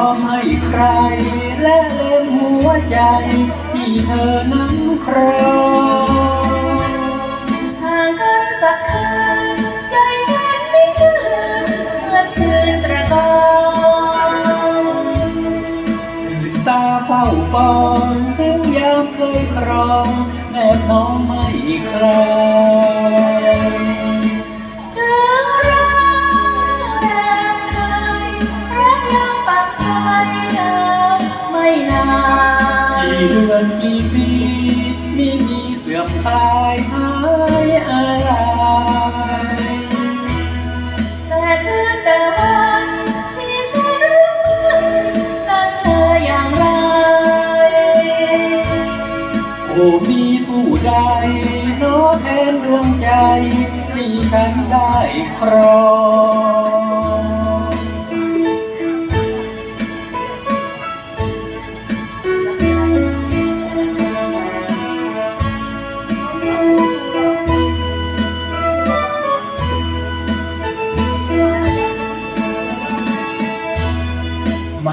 อมให้ใคร และเล่นหัวใจ ที่เธอนั้นครองห่างกันสักคืนใจฉันไม่เชื่นเมื่อคืนตระกอนตื่นตาเฝ้าปองถึงยามเคยครองแนบน้อง เดือนกี่ปีไม่มีเสื่อมคลายหายอะไรแต่คืนแต่วันที่ฉันรู้มันกันเธออย่างไร โอ้มีผู้ใดโน้อแทนดวงใจที่ฉันได้ครอง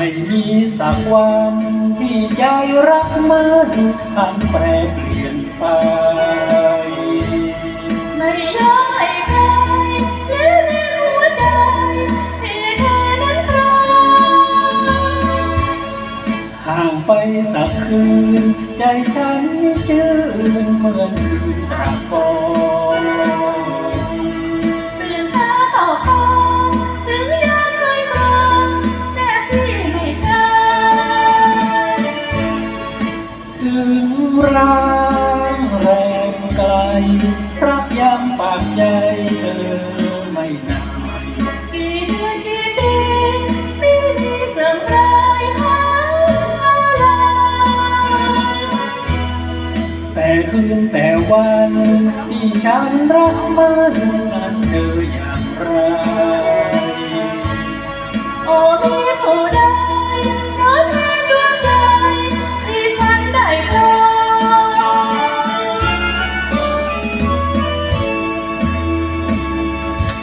ไม่มีสักวันที่ใจรักมันพันแปรเปลี่ยนไป ไม่ยอมให้ใครเลี้ยงหัวใจที่เธอนั้นครองห่างไปสักคืน ใจฉันชื่นเหมือนคืนตรากอน ร่างแรงไกล รักยังปากใจเธอไม่นาน กี่เดือนกี่ปีไม่มีเสื่อมคลายหาอะไร แต่คืนแต่วันที่ฉันรักมันนั้นเธอ